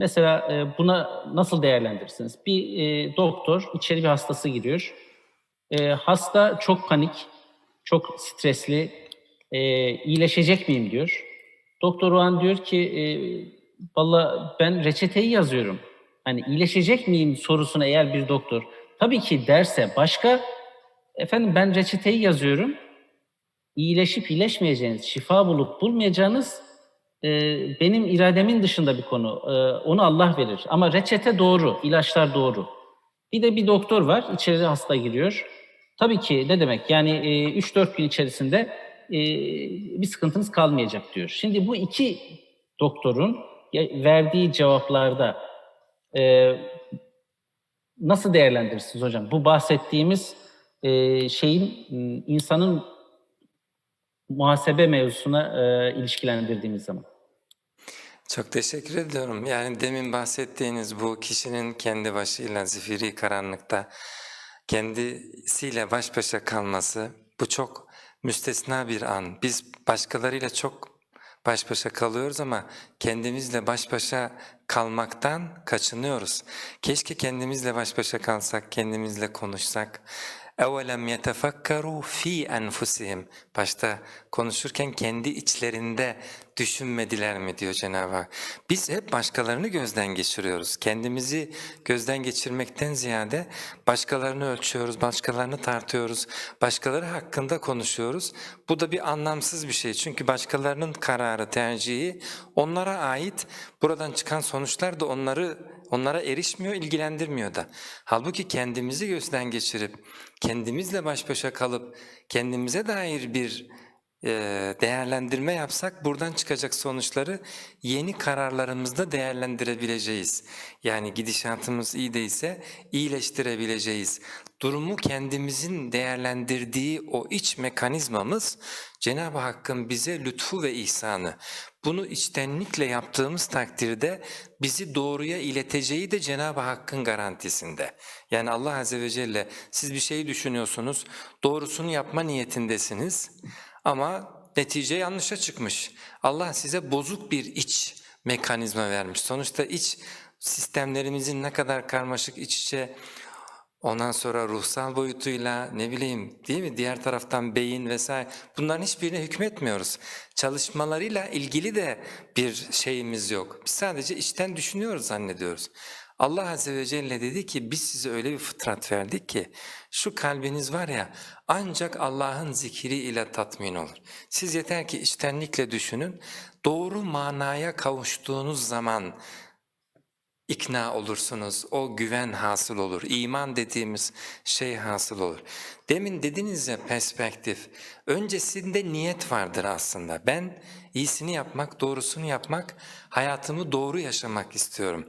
Mesela e, buna nasıl değerlendirirsiniz? Bir e, doktor içeri bir hastası giriyor. E, hasta çok panik, çok stresli, e, iyileşecek miyim diyor. Doktor o an diyor ki e, valla ben reçeteyi yazıyorum. Hani iyileşecek miyim sorusuna eğer bir doktor tabii ki derse başka efendim ben reçeteyi yazıyorum. İyileşip iyileşmeyeceğiniz, şifa bulup bulmayacağınız e, benim irademin dışında bir konu. E, onu Allah verir. Ama reçete doğru, ilaçlar doğru. Bir de bir doktor var, içeri hasta giriyor. Tabii ki ne demek? Yani e, 3-4 gün içerisinde e, bir sıkıntınız kalmayacak diyor. Şimdi bu iki doktorun verdiği cevaplarda e, nasıl değerlendirirsiniz hocam? Bu bahsettiğimiz e, şeyin insanın muhasebe mevzusuna e, ilişkilendirdiğimiz zaman. Çok teşekkür ediyorum. Yani demin bahsettiğiniz bu kişinin kendi başıyla zifiri karanlıkta kendisiyle baş başa kalması bu çok müstesna bir an. Biz başkalarıyla çok baş başa kalıyoruz ama kendimizle baş başa kalmaktan kaçınıyoruz. Keşke kendimizle baş başa kalsak, kendimizle konuşsak. اَوَلَمْ يَتَفَكَّرُوا ف۪ي أَنْفُسِهِمْ Başta konuşurken kendi içlerinde düşünmediler mi diyor Cenab-ı Hak. Biz hep başkalarını gözden geçiriyoruz. Kendimizi gözden geçirmekten ziyade başkalarını ölçüyoruz, başkalarını tartıyoruz, başkaları hakkında konuşuyoruz. Bu da bir anlamsız bir şey. Çünkü başkalarının kararı, tercihi onlara ait. Buradan çıkan sonuçlar da onları onlara erişmiyor, ilgilendirmiyor da. Halbuki kendimizi gözden geçirip, kendimizle baş başa kalıp, kendimize dair bir değerlendirme yapsak buradan çıkacak sonuçları yeni kararlarımızda değerlendirebileceğiz. Yani gidişatımız iyi değilse iyileştirebileceğiz. Durumu kendimizin değerlendirdiği o iç mekanizmamız Cenab-ı Hakk'ın bize lütfu ve ihsanı. Bunu içtenlikle yaptığımız takdirde bizi doğruya ileteceği de Cenab-ı Hakk'ın garantisinde. Yani Allah Azze ve Celle siz bir şey düşünüyorsunuz, doğrusunu yapma niyetindesiniz ama netice yanlışa çıkmış. Allah size bozuk bir iç mekanizma vermiş. Sonuçta iç sistemlerimizin ne kadar karmaşık iç içe Ondan sonra ruhsal boyutuyla ne bileyim değil mi diğer taraftan beyin vesaire bunların hiçbirine hükmetmiyoruz. Çalışmalarıyla ilgili de bir şeyimiz yok. Biz sadece içten düşünüyoruz zannediyoruz. Allah Azze ve Celle dedi ki biz size öyle bir fıtrat verdik ki şu kalbiniz var ya ancak Allah'ın zikri ile tatmin olur. Siz yeter ki içtenlikle düşünün doğru manaya kavuştuğunuz zaman ikna olursunuz, o güven hasıl olur, iman dediğimiz şey hasıl olur. Demin dediniz ya perspektif, öncesinde niyet vardır aslında. Ben iyisini yapmak, doğrusunu yapmak, hayatımı doğru yaşamak istiyorum.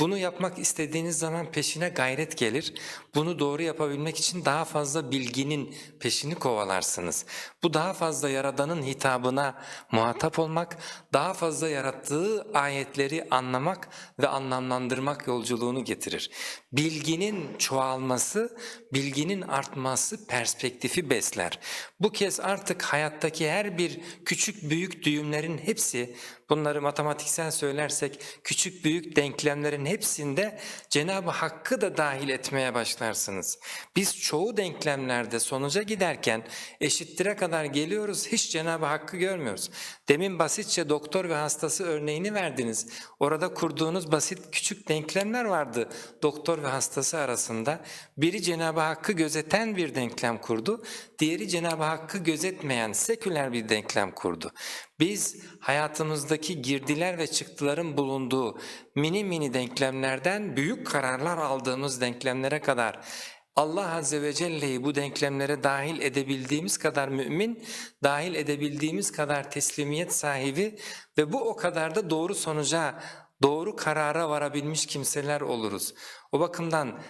Bunu yapmak istediğiniz zaman peşine gayret gelir. Bunu doğru yapabilmek için daha fazla bilginin peşini kovalarsınız. Bu daha fazla Yaradan'ın hitabına muhatap olmak, daha fazla yarattığı ayetleri anlamak ve anlamlandırmak yolculuğunu getirir. Bilginin çoğalması, bilginin artması perspektifi besler. Bu kez artık hayattaki her bir küçük büyük düğümlerin hepsi, bunları matematiksel söylersek küçük büyük denklemlerin hepsinde Cenab-ı Hakk'ı da dahil etmeye başlarsınız. Biz çoğu denklemlerde sonuca giderken eşittire kadar geliyoruz, hiç Cenab-ı Hakk'ı görmüyoruz. Demin basitçe doktor ve hastası örneğini verdiniz. Orada kurduğunuz basit küçük denklemler vardı doktor ve hastası arasında. Biri Cenab-ı Hakk'ı gözeten bir denklem kurdu, diğeri Cenab-ı Hakk'ı gözetmeyen seküler bir denklem kurdu. Biz hayatımızdaki girdiler ve çıktıların bulunduğu mini mini denklemlerden büyük kararlar aldığımız denklemlere kadar Allah Azze ve Celle'yi bu denklemlere dahil edebildiğimiz kadar mümin, dahil edebildiğimiz kadar teslimiyet sahibi ve bu o kadar da doğru sonuca, doğru karara varabilmiş kimseler oluruz. O bakımdan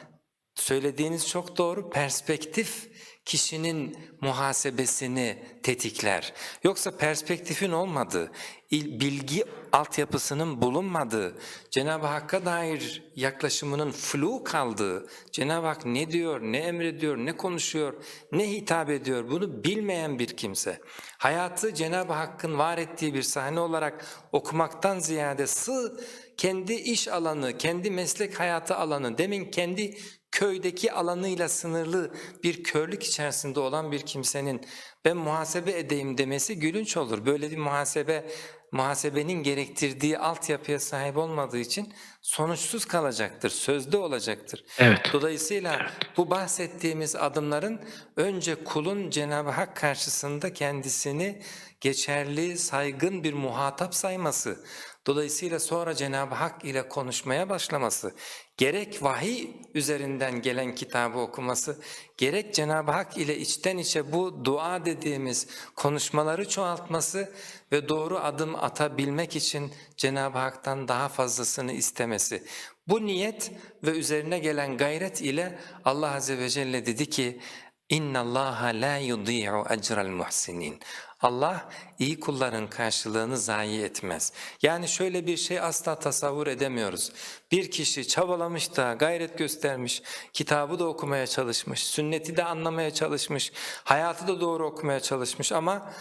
söylediğiniz çok doğru, perspektif kişinin muhasebesini tetikler. Yoksa perspektifin olmadığı, il- bilgi altyapısının bulunmadığı, Cenab-ı Hakk'a dair yaklaşımının flu kaldığı, Cenab-ı Hak ne diyor, ne emrediyor, ne konuşuyor, ne hitap ediyor bunu bilmeyen bir kimse. Hayatı Cenab-ı Hakk'ın var ettiği bir sahne olarak okumaktan ziyade sığ kendi iş alanı, kendi meslek hayatı alanı, demin kendi köydeki alanıyla sınırlı bir körlük içerisinde olan bir kimsenin ben muhasebe edeyim demesi gülünç olur. Böyle bir muhasebe muhasebenin gerektirdiği altyapıya sahip olmadığı için sonuçsuz kalacaktır, sözde olacaktır. Evet. Dolayısıyla bu bahsettiğimiz adımların önce kulun Cenab-ı Hak karşısında kendisini geçerli, saygın bir muhatap sayması, Dolayısıyla sonra Cenab-ı Hak ile konuşmaya başlaması, gerek vahiy üzerinden gelen kitabı okuması, gerek Cenab-ı Hak ile içten içe bu dua dediğimiz konuşmaları çoğaltması ve doğru adım atabilmek için Cenab-ı Hak'tan daha fazlasını istemesi. Bu niyet ve üzerine gelen gayret ile Allah Azze ve Celle dedi ki, İnna Allah la yudiyu ecra'l muhsinin. Allah iyi kulların karşılığını zayi etmez. Yani şöyle bir şey asla tasavvur edemiyoruz. Bir kişi çabalamış da gayret göstermiş, kitabı da okumaya çalışmış, sünneti de anlamaya çalışmış, hayatı da doğru okumaya çalışmış ama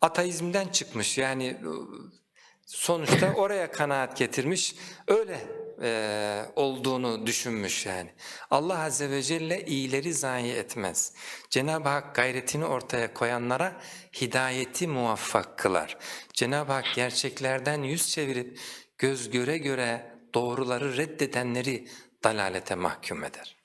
ateizmden çıkmış. Yani sonuçta oraya kanaat getirmiş, öyle e, olduğunu düşünmüş yani. Allah Azze ve Celle iyileri zayi etmez. Cenab-ı Hak gayretini ortaya koyanlara hidayeti muvaffak kılar. Cenab-ı Hak gerçeklerden yüz çevirip göz göre göre doğruları reddedenleri dalalete mahkum eder.